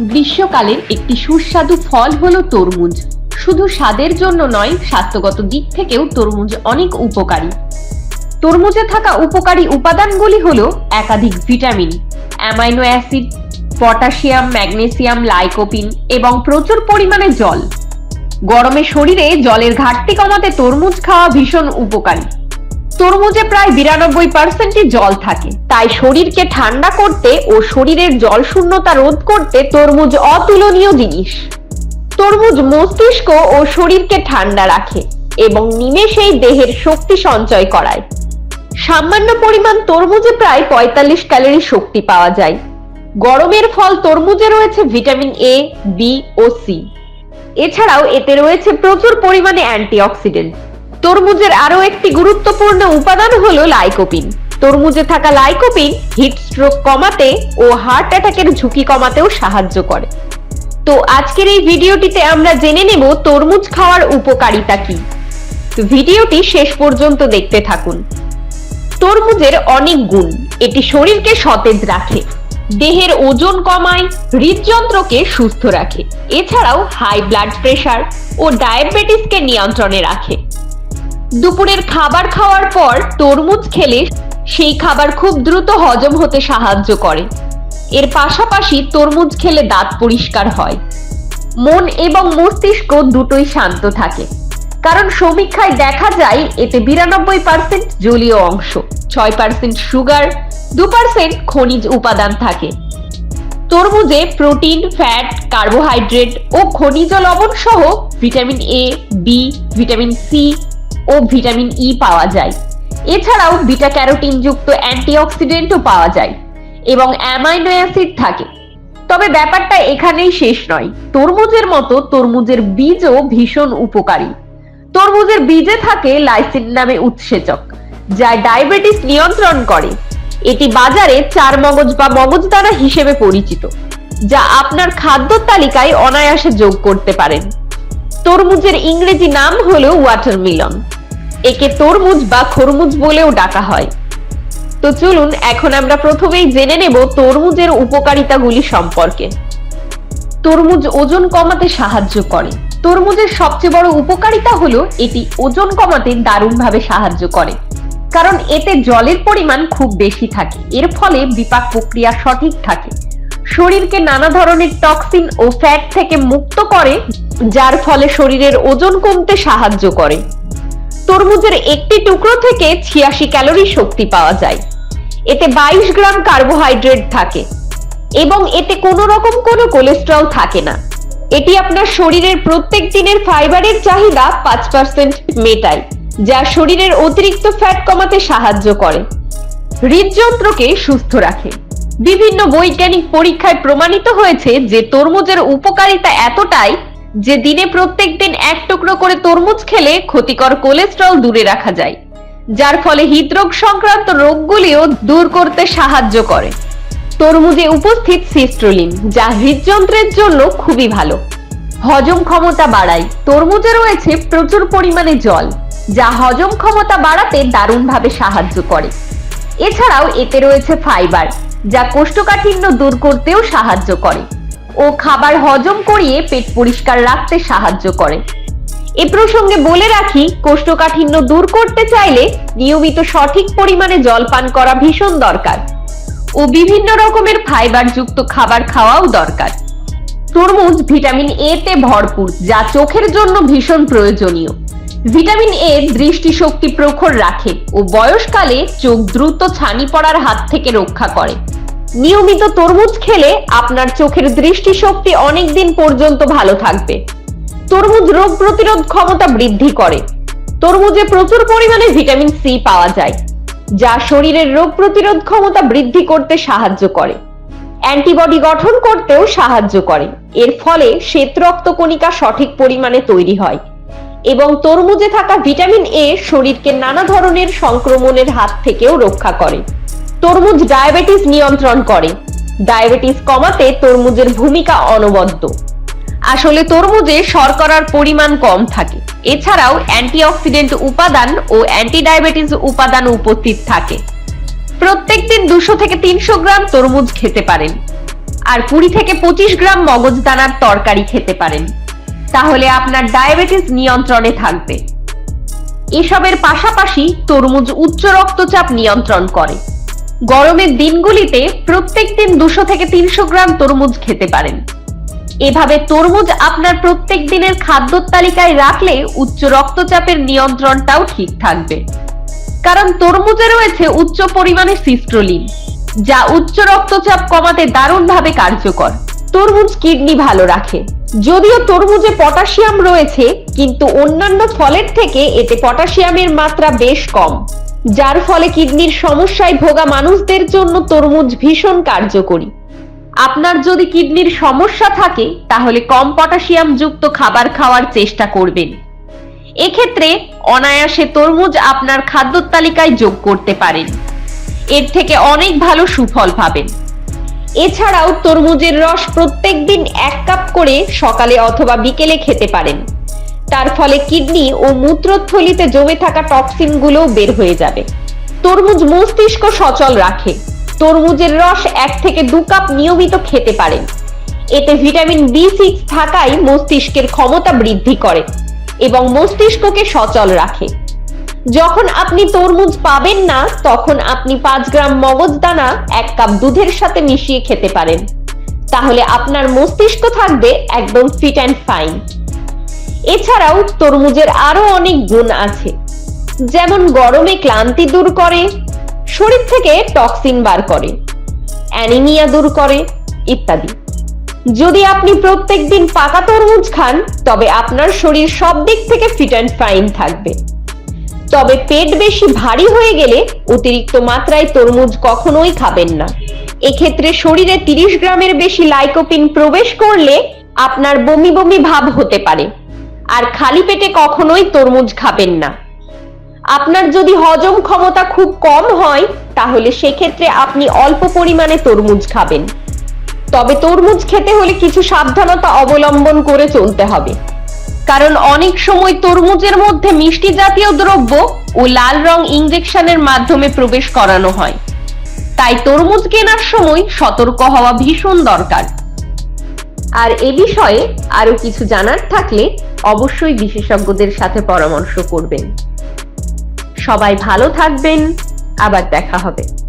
গ্রীষ্মকালের একটি সুস্বাদু ফল হলো তরমুজ। শুধু স্বাদের জন্য নয়, স্বাস্থ্যগত দিক থেকেও তরমুজ অনেক উপকারী। তরমুজে থাকা উপকারী উপাদানগুলি হলো একাধিক vitamin, amino acid, potassium, magnesium, lycopene এবং প্রচুর পরিমাণে জল। গরমে শরীরে জলের ঘাটতি কমাতে তরমুজ খাওয়া ভীষণ উপকারী। তরমুজে প্রায় বিরানব্বই পার্সেন্টই জল থাকে। তাই শরীরকে ঠান্ডা করতে ও শরীরের জল শূন্যতা রোধ করতে তরমুজ অতুলনীয় জিনিস। তরমুজ মস্তিষ্ক ও শরীরকে ঠান্ডা রাখে এবং নিমেষেই দেহের শক্তি সঞ্চয় করায়। সামান্য পরিমাণ তরমুজে প্রায় পঁয়তাল্লিশ ক্যালোরি শক্তি পাওয়া যায়। গরমের ফল তরমুজে রয়েছে ভিটামিন এ বি ও সি এছাড়াও এতে রয়েছে প্রচুর পরিমাণে অ্যান্টিঅক্সিডেন্ট। তরমুজের আরও একটি গুরুত্বপূর্ণ উপাদান হলো লাইকোপিন। তরমুজে থাকা লাইকোপিন হিট স্ট্রোক কমাতে ও হার্ট অ্যাটাকের ঝুঁকি কমাতেও সাহায্য করে। তো আজকের এই ভিডিওটিতে আমরা জেনে নেব তরমুজ খাওয়ার উপকারিতা কি। ভিডিওটি শেষ পর্যন্ত দেখতে থাকুন। তরমুজের অনেক গুণ, এটি শরীরকে সতেজ রাখে, দেহের ওজন কমায়, হৃদযন্ত্রকে সুস্থ রাখে, এছাড়াও হাই ব্লাড প্রেশার ও ডায়াবেটিসকে নিয়ন্ত্রণে রাখে। দুপুরের খাবার খাওয়ার পর তরমুজ খেলে সেই খাবার খুব দ্রুত হজম হতে সাহায্য করে। এর পাশাপাশি তরমুজ খেলে দাঁত পরিষ্কার হয়। মন এবং মস্তিষ্ক দুটোই শান্ত থাকে। কারণ সমীক্ষায় দেখা যায়, এতে বিরানব্বই পার্সেন্ট জলীয় অংশ, ছয় পার্সেন্ট সুগার, দু পার্সেন্ট খনিজ উপাদান থাকে। তরমুজে প্রোটিন, ফ্যাট, কার্বোহাইড্রেট ও খনিজ লবণ সহ vitamin A B vitamin C O vitamin E পাওয়া যায়। এছাড়াও বিটা ক্যারোটিন যুক্ত অ্যান্টিঅক্সিডেন্টও পাওয়া যায় এবং অ্যামাইনো অ্যাসিড থাকে। তবে ব্যাপারটা এখানেই শেষ নয়। তরমুজের মতো তরমুজের বীজও ভীষণ উপকারী। তরমুজের বীজে থাকে লাইসিন নামে উৎসেচক, যা ডায়াবেটিস নিয়ন্ত্রণ করে। এটি বাজারে চার মগজ বা মগজদানা হিসেবে পরিচিত, যা আপনার খাদ্য তালিকায় অনায়াসে যোগ করতে পারেন। তরমুজের ইংরেজি নাম হলো ওয়াটারমিলন। একে তরমুজ বা খরমুজ বলেও ডাকা হয়। তো চলুন, এখন আমরা প্রথমেই জেনে নেব তরমুজের উপকারিতাগুলি সম্পর্কে। তরমুজ ওজন কমাতে সাহায্য করে। তরমুজের সবচেয়ে বড় উপকারিতা হলো, এটি ওজন কমাতে দারুণভাবে সাহায্য করে। কারণ এতে জলের পরিমাণ খুব বেশি থাকে। এর ফলে বিপাক প্রক্রিয়া সঠিক থাকে। শরীরকে নানা ধরনের টক্সিন ও ফ্যাট থেকে মুক্ত করে, যার ফলে শরীরের ওজন কমতে সাহায্য করে। তরমুজের একটি টুকরো থেকে ছিয়াশি ক্যালোরি শক্তি পাওয়া যায়। এতে বাইশ গ্রাম কার্বোহাইড্রেট থাকে এবং এতে কোনো রকম কোনো কোলেস্ট্রল থাকে না। এটি আপনার শরীরের প্রত্যেক দিনের ফাইবারের চাহিদা পাঁচ পার্সেন্ট মেটায়, যা শরীরের অতিরিক্ত ফ্যাট কমাতে সাহায্য করে। হৃদযন্ত্রকে সুস্থ রাখে। বিভিন্ন বৈজ্ঞানিক পরীক্ষায় প্রমাণিত হয়েছে যে তরমুজের উপকারিতা এতটাই যে দিনে প্রত্যেক দিন এক টুকরো করে তরমুজ খেলে ক্ষতিকর কোলেস্ট্রল দূরে রাখা যায়। যার ফলে হৃদরোগ সংক্রান্ত রোগগুলিও দূর করতে সাহায্য করে। তরমুজে উপস্থিত সিস্ট্রোলিন, যা হৃদযন্ত্রের জন্য খুবই ভালো। হজম ক্ষমতা বাড়ায়। তরমুজে রয়েছে প্রচুর পরিমাণে জল, যা হজম ক্ষমতা বাড়াতে দারুণভাবে সাহায্য করে। এছাড়াও এতে রয়েছে ফাইবার, যা কোষ্ঠকাঠিন্য দূর করতেও সাহায্য করে। ও খাবার হজম করিয়ে পেট পরিষ্কার রাখতে সাহায্য করে। এ প্রসঙ্গে বলে রাখি, কোষ্ঠকাঠিন্য দূর করতে চাইলে নিয়মিত সঠিক পরিমাণে জল পান করা ভীষণ দরকার ও বিভিন্ন রকমের ফাইবার যুক্ত খাবার খাওয়াও দরকার। তরমুজ ভিটামিন এ তে ভরপুর, যা চোখের জন্য ভীষণ প্রয়োজনীয়। ভিটামিন এ দৃষ্টিশক্তি প্রখর রাখে ও বয়সকালে চোখ দ্রুত ছানি পড়ার হাত থেকে রক্ষা করে। নিয়মিত তরমুজ খেলে আপনার চোখের দৃষ্টিশক্তি অনেক দিন পর্যন্ত ভালো থাকবে। তরমুজ রোগ প্রতিরোধ ক্ষমতা বৃদ্ধি করে। তরমুজে প্রচুর পরিমাণে ভিটামিন সি পাওয়া যায়, যা শরীরের রোগ প্রতিরোধ ক্ষমতা বৃদ্ধি করতে সাহায্য করে। অ্যান্টিবডি গঠন করতেও সাহায্য করে। এর ফলে শ্বেত রক্তকণিকা সঠিক পরিমাণে তৈরি হয় এবং তরমুজে থাকা ভিটামিন এ শরীরকে নানা ধরনের সংক্রমণের হাত থেকেও রক্ষা করে। তরমুজ ডায়াবেটিস নিয়ন্ত্রণ করে। ডায়াবেটিস কমাতে তরমুজের ভূমিকা অনবদ্য। আসলে তরমুজে শর্করার পরিমাণ কম থাকে। এছাড়াও অ্যান্টিঅক্সিডেন্ট উপাদান ও অ্যান্টি ডায়াবেটিস উপাদান উপস্থিত থাকে। প্রত্যেকদিন দুশো থেকে তিনশো গ্রাম তরমুজ খেতে পারেন। আর কুড়ি থেকে পঁচিশ গ্রাম মগজদানার তরকারি খেতে পারেন। তাহলে আপনার ডায়াবেটিস নিয়ন্ত্রণে থাকবে। এসবের পাশাপাশি তরমুজ উচ্চ রক্তচাপ নিয়ন্ত্রণ করে। গরমের দিনগুলিতে প্রত্যেক দিন দুশো থেকে তিনশো গ্রাম তরমুজ খেতে পারেন। এভাবে তরমুজ আপনার প্রত্যেক দিনের খাদ্য তালিকায় রাখলে উচ্চ রক্তচাপের নিয়ন্ত্রণটাও ঠিক থাকবে। কারণ তরমুজে রয়েছে উচ্চ পরিমাণে সিস্ট্রোলিন, যা উচ্চ রক্তচাপ কমাতে দারুণভাবে কার্যকর। তরমুজ কিডনি ভালো রাখে। যদিও তরমুজে পটাশিয়াম রয়েছে, কিন্তু অন্যান্য ফলের থেকে এতে পটাশিয়ামের মাত্রা বেশ কম। যার ফলে কিডনির সমস্যায় ভোগা মানুষদের জন্য তরমুজ ভীষণ কার্যকরী। আপনার যদি কিডনির সমস্যা থাকে, তাহলে কম পটাশিয়াম যুক্ত খাবার খাওয়ার চেষ্টা করবেন। এক্ষেত্রে অনায়াসে তরমুজ আপনার খাদ্য তালিকায় যোগ করতে পারেন। এর থেকে অনেক ভালো সুফল পাবেন। এছাড়াও তরমুজের রস প্রত্যেকদিন এক কাপ করে সকালে অথবা বিকেলে খেতে পারেন। তার ফলে কিডনি ও মূত্রথলিতে জমে থাকা টক্সিনগুলোও বের হয়ে যাবে। তরমুজ মস্তিষ্ক সচল রাখে। তরমুজের রস এক থেকে দু কাপ নিয়মিত খেতে পারেন। এতে ভিটামিন বি সিক্স থাকায় মস্তিষ্কের ক্ষমতা বৃদ্ধি করে এবং মস্তিষ্ককে সচল রাখে। যখন আপনি তরমুজ পাবেন না, তখন আপনি পাঁচ গ্রাম মগজদানা এক কাপ দুধের সাথে মিশিয়ে খেতে পারেন। তাহলে আপনার মস্তিষ্ক থাকবে একদম ফিট অ্যান্ড ফাইন এছাড়াও তরমুজের আরও অনেক গুণ আছে। যেমন গরমে ক্লান্তি দূর করে, শরীর থেকে টক্সিন বার করে, অ্যানিমিয়া দূর করে, ইত্যাদি। যদি আপনি প্রত্যেকদিন পাকা তরমুজ খান, তবে আপনার শরীর সব দিক থেকে ফিট অ্যান্ড ফাইন থাকবে। তবে পেট বেশি ভারী হয়ে গেলে অতিরিক্ত মাত্রায় তরমুজ কখনোই খাবেন না। এক্ষেত্রে শরীরে তিরিশ গ্রামের বেশি লাইকোপিন প্রবেশ করলে আপনার বমি বমি ভাব হতে পারে। আর খালি পেটে কখনোই তরমুজ খাবেন না। আপনার যদি হজম ক্ষমতা খুব কম হয়, তাহলে সেক্ষেত্রে আপনি অল্প পরিমাণে তরমুজ খাবেন। তবে তরমুজ খেতে হলে কিছু সাবধানতা অবলম্বন করে চলতে হবে। কারণ অনেক সময় তরমুজের মধ্যে মিষ্টি জাতীয় দ্রব্য ও লাল রং ইঞ্জেকশনের মাধ্যমে প্রবেশ করানো হয়। তাই তরমুজ কেনার সময় সতর্ক হওয়া ভীষণ দরকার। আর এ বিষয়ে আরও কিছু জানার থাকলে অবশ্যই বিশেষজ্ঞদের সাথে পরামর্শ করবেন। সবাই ভালো থাকবেন আবার দেখা হবে।